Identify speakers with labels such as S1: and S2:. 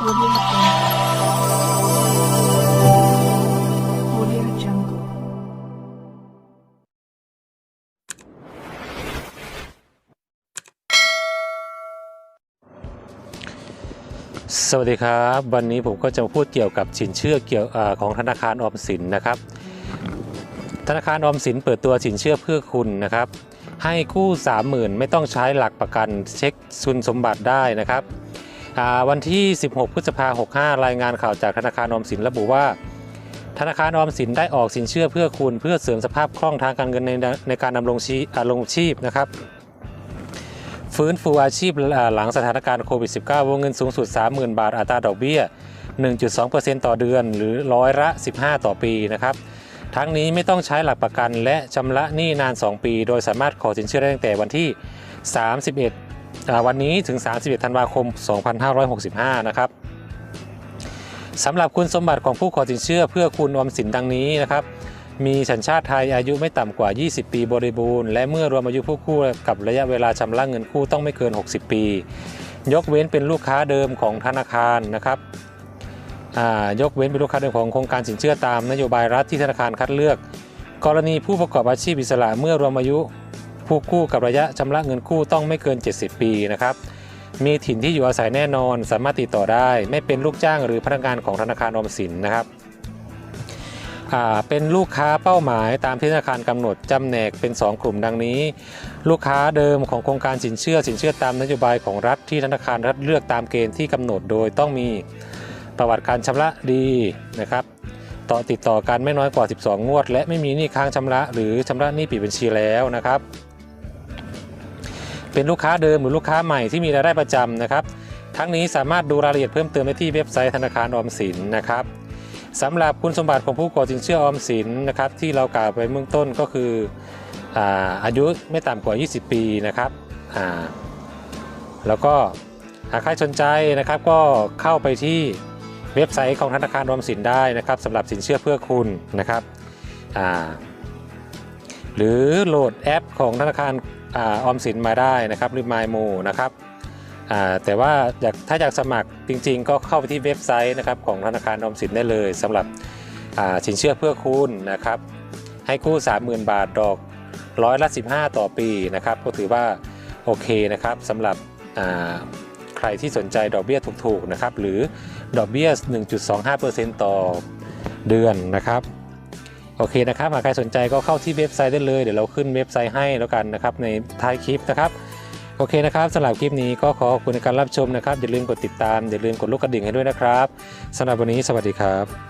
S1: สวัสดีครับ วันนี้ผมก็จะพูดเกี่ยวกับสินเชื่อเกี่ยวอของธนาคารออมสินนะครับ ธนาคารออมสินเปิดตัวสินเชื่อเพื่อคุณนะครับ ให้กู้ 30,000 ไม่ต้องใช้หลักประกันเช็คคุณสมบัติได้นะครับ วันที่ 16 พฤษภาคม65 รายงานข่าวจากธนาคารออมสินระบุว่า ธนาคารออมสินได้ออกสินเชื่อเพื่อคุณเพื่อเสริมสภาพคล่องทางการเงินในในการดำรงชีอ่าลงชีพนะครับ ฟื้นฟูอาชีพหลังสถานการณ์โควิด -19 วงเงินสูงสุด 30,000 บาทอัตราดอกเบี้ย 1.2%ต่อเดือนหรือร้อยละ 15 ต่อปีนะครับทั้งนี้ไม่ต้องใช้หลักประกันและชำระหนี้นาน 2 ปี โดยสามารถขอสินเชื่อได้ตั้งแต่วันที่ 31 วันนี้ถึง 31 ธันวาคม 2565 นะครับสำหรับคุณสมบัติของผู้ขอสินเชื่อเพื่อคุณออมสินดังนี้นะครับ มีสัญชาติไทยอายุไม่ต่ำกว่า 20 ปีบริบูรณ์ และเมื่อรวมอายุผู้กู้กับระยะเวลาชำระเงินกู้ต้องไม่เกิน 60 ปี ยกเว้นเป็นลูกค้าเดิมของธนาคารนะครับยกเว้นเป็นลูกค้าเดิมของโครงการสินเชื่อตามนโยบายรัฐที่ธนาคารคัดเลือก กรณีผู้ประกอบอาชีพอิสระเมื่อรวมอายุ ผู้กู้กับระยะชำระเงินกู้ต้องไม่เกิน 70 ปีนะครับ มีถิ่นที่อยู่อาศัยแน่นอน สามารถติดต่อได้ ไม่เป็นลูกจ้างหรือพนักงานของธนาคารออมสินนะครับเป็นลูกค้าเป้าหมายตามที่ธนาคารกำหนดจำแนกเป็น 2 กลุ่มดังนี้ ลูกค้าเดิมของโครงการสินเชื่อสินเชื่อตามนโยบายของรัฐที่ธนาคารรัฐเลือกตามเกณฑ์ที่กำหนดโดยต้องมีประวัติการชำระดีนะครับ ต่อติดต่อกันไม่น้อยกว่า 12 งวด และไม่มีหนี้ค้างชำระหรือชำระหนี้ปิดบัญชีแล้วนะครับ เป็นลูกค้าเดิมหรือลูกค้าใหม่ที่มีรายได้ประจำนะครับ ทั้งนี้สามารถดูรายละเอียดเพิ่มเติมได้ที่เว็บไซต์ธนาคารออมสินนะครับสำหรับคุณสมบัติของผู้ก่อสินเชื่อออมสินนะครับที่เรากล่าวไปเบื้องต้นก็คืออาอายุไม่ต่ำกว่า 20 ปีนะครับแล้วก็หากใครสนใจนะครับก็เข้าไปที่เว็บไซต์ของธนาคารออมสินได้นะครับสำหรับสินเชื่อเพื่อคุณนะครับหรือโหลดแอปของธนาคาร ออมสินมาได้นะครับหรือ MyMo นะครับแต่ว่าถ้าอยากสมัครจริง ๆ ก็เข้าไปที่เว็บไซต์นะครับของธนาคารออมสินได้เลยสำหรับสินเชื่อเพื่อคุณนะครับให้กู้ 30,000 บาทดอกร้อยละ 15 ต่อปีนะครับก็ถือว่าโอเคนะครับสำหรับใครที่สนใจดอกเบี้ยถูกๆนะครับหรือดอกเบี้ย 1.25%ต่อเดือนนะครับ โอเคนะครับหากใครสนใจก็เข้าที่เว็บไซต์ได้เลย เดี๋ยวเราขึ้นเว็บไซต์ให้แล้วกันนะครับในท้ายคลิปนะครับโอเคนะครับสำหรับคลิปนี้ก็ขอขอบคุณในการรับชมนะครับอย่าลืมกดติดตามอย่าลืมกดลูกกระดิ่งให้ด้วยนะครับสำหรับวันนี้สวัสดีครับ